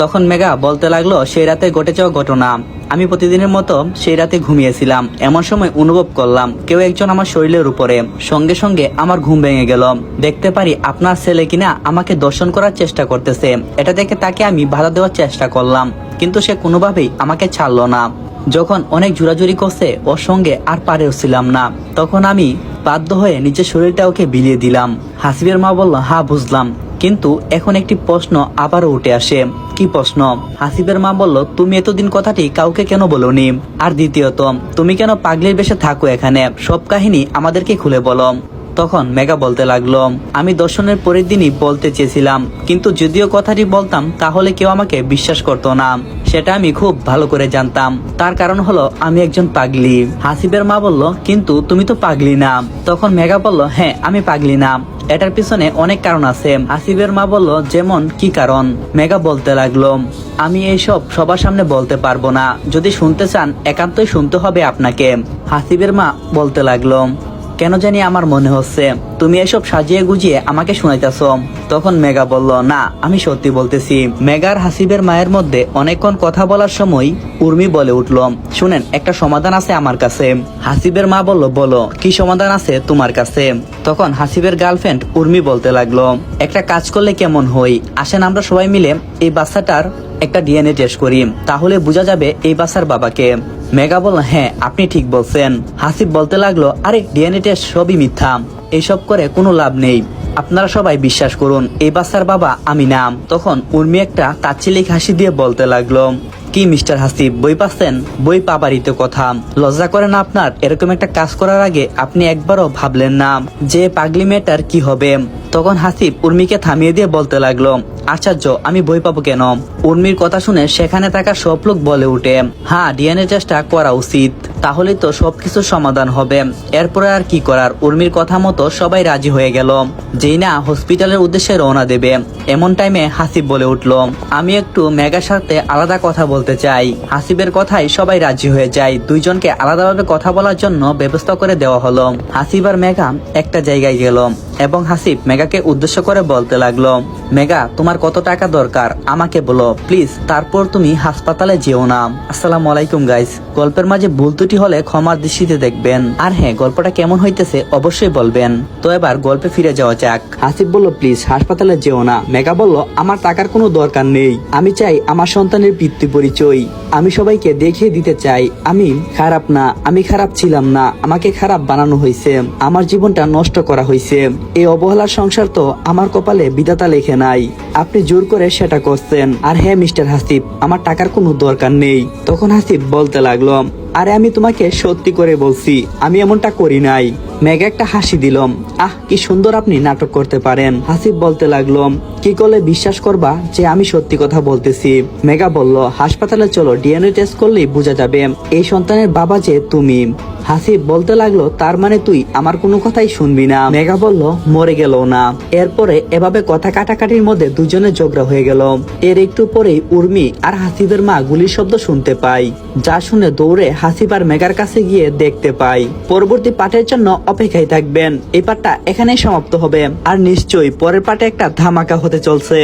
তখন মেঘা বলতে লাগল, সেই রাতে ঘটে যাওয়া ঘটনা। আমি প্রতিদিনের মতো সেই রাতে ঘুমিয়েছিলাম। এমন সময় অনুভব করলাম, কেউ একজন আমার শরীরের উপরে। সঙ্গে সঙ্গে আমার ঘুম ভেঙে গেল। দেখতে পারি আপনার ছেলে কিনা আমাকে দর্শন করার চেষ্টা করতেছে। এটা দেখে তাকে আমি বাধা দেওয়ার চেষ্টা করলাম, কিন্তু সে কোনোভাবেই আমাকে ছাড়লো না। যখন অনেক জোরাজুরি করছে, ওর সঙ্গে আর পারেও ছিলাম না। তখন আমি বাধ্য হয়ে নিজের শরীরটা ওকে বিলিয়ে দিলাম। হাসিবের মা বলল হা বুঝলাম। কিন্তু এখন একটি প্রশ্ন আবারও উঠে আসে। কি প্রশ্ন? হাসিবের মা বলল, তুমি এতদিন কথাটি কাউকে কেন বলনি? আর দ্বিতীয়ত, তুমি কেন পাগলির বেশে থাকো এখানে? সব কাহিনী আমাদেরকে খুলে বলো। তখন মেগা বলতে লাগল, আমি দর্শনের পরের দিনই বলতে চেয়েছিলাম, কিন্তু যদিও কথাটি বলতাম, তাহলে কেউ আমাকে বিশ্বাস করতো না। সেটা আমি খুব ভালো করে জানতাম। তার কারণ হলো, আমি একজন পাগলি। হাসিবের মা বলল, কিন্তু তুমি তো পাগলি না। তখন মেগা বলল হ্যাঁ আমি পাগলি না। এটার পিছনে অনেক কারণ আছে। আসিফের মা বলল, যেমন কি কারণ? মেগা বলতে লাগল, আমি এইসব সবার সামনে বলতে পারব না। যদি শুনতে চান, একান্তই শুনতে হবে আপনাকে। হাসিবের মা বলতে লাগল কেন জানি আমার মনে হচ্ছে, তুমি এসব সাজিয়ে গুজিয়ে আমাকে শুনাইতেছ। তখন মেগা বলল, না, আমি সত্যি বলতেছি। মেগার হাসিবের মায়ের মধ্যে অনেকক্ষণ কথা বলার সময় উর্মি বলে উঠল, শুনেন, একটা সমাধান আছে আমার কাছে। হাসিবের মা বলল, বলো, কি সমাধান আছে তোমার কাছে? তখন হাসিবের গার্লফ্রেন্ড উর্মি বলতে লাগল, একটা কাজ করলে কেমন হই আসেন আমরা সবাই মিলে এই বাচ্চাটার একটা ডিএনএ টেস্ট করি, তাহলে বোঝা যাবে এই বাচ্চার বাবাকে। মেগা বলল হ্যাঁ আপনি ঠিক বলছেন। হাসিব বলতে লাগল, আরে, ডিএনএ টেস্ট সবই মিথ্যা। এইসব করে কোনো লাভ নেই। আপনারা সবাই বিশ্বাস করুন, এই বাচ্চার বাবা আমি নাম তখন উর্মি একটা তাচ্ছিলিক হাসি দিয়ে বলতে লাগল। কি মিস্টার হাসিব বই পাচ্ছেন? বই পাবারই তো কথা। লজ্জা করে না আপনার? এরকম একটা কাজ করার আগে আপনি একবারও ভাবলেন না যে পাগলি মেয়েটার কি হবে। তখন হাসিব উর্মিকে থামিয়ে দিয়ে বলতে লাগল আশ্চর্য আমি বই পাবো কেন? উর্মির কথা শুনে সেখানে থাকা সব লোক বলে উঠে হ্যাঁ ডিএনএ চেষ্টা করা উচিত। তাহলে তো সবকিছুর সমাধান হবে। এরপরে আর কি করার? উর্মির কথা মতো সবাই রাজি হয়ে গেল। যেই না হসপিটালের উদ্দেশ্যে রওনা দেবে। এমন টাইমে হাসিব বলে উঠল, আমি একটু মেগার সাথে আলাদা কথা বলতে চাই। হাসিবের কথাই সবাই রাজি হয়ে যায়। দুইজনকে আলাদাভাবে কথা বলার জন্য ব্যবস্থা করে দেওয়া হলো। হাসিব আর মেঘা একটা জায়গায় গেল এবং হাসিব মেগাকে উদ্দেশ্য করে বলতে লাগল মেগা তোমার কত টাকা দরকার? আমাকে বলো। প্লিজ, তারপর তুমি হাসপাতালে যেও না। আসসালামু আলাইকুম গাইস গল্পের মাঝে ভুল ত্রুটি হলে ক্ষমার দৃষ্টিতে দেখবেন। আর হ্যাঁ গল্পটা কেমন হইতেছে অবশ্যই বলবেন। তো এবার গল্পে ফিরে যাওয়া যাক। হাসিব বলল, প্লিজ, হাসপাতালে যেও না। মেগা বলল, আমার টাকার কোনো দরকার নেই। আমি চাই আমার সন্তানের পিতৃ পরিচয়। আমি সবাইকে দেখিয়ে দিতে চাই। আমি খারাপ না, আমি খারাপ ছিলাম না। আমাকে খারাপ বানানো হয়েছে। আমার জীবনটা নষ্ট করা হয়েছে। এই অবহেলার সংসার তো আমার কপালে বিধাতা লেখে নাই। আপনি জোর করে সেটা করছেন। আর হ্যাঁ মিস্টার হাসিব, আমার টাকার কোনো দরকার নেই। তখন হাসিব বলতে লাগল আরে আমি তোমাকে সত্যি করে বলছি, আমি এমনটা করি নাই। মেঘা একটা হাসি দিলম। আহ, কি সুন্দর আপনি নাটক করতে পারেন। হাসিব বলতে লাগল কি করলে বিশ্বাস করবা যে আমি সত্যি কথা বলতেছি? মেঘা বলল, হাসপাতালে চলো, ডিএনএ টেস্ট করলেই বোঝা যাবে। এই সন্তানের বাবা যে তুমি। হাসিব বলতে লাগল, তার মানে তুই আমার কোনো কথাই শুনবি না। মেঘা বলল, মরে গেল না। এরপরে এভাবে কথা কাটাকাটির মধ্যে দুজনে ঝগড়া হয়ে গেল। এর একটু পরেই উর্মি আর হাসিবের মা গুলির শব্দ শুনতে পাই যা শুনে দৌড়ে হাসিব আর মেঘার কাছে গিয়ে দেখতে পাই পরবর্তী পাঠের জন্য অপেক্ষায় থাকবেন। এই পাঠটা এখানেই সমাপ্ত হবে। আর নিশ্চয়ই পরের পাঠে একটা ধামাকা হতে চলছে।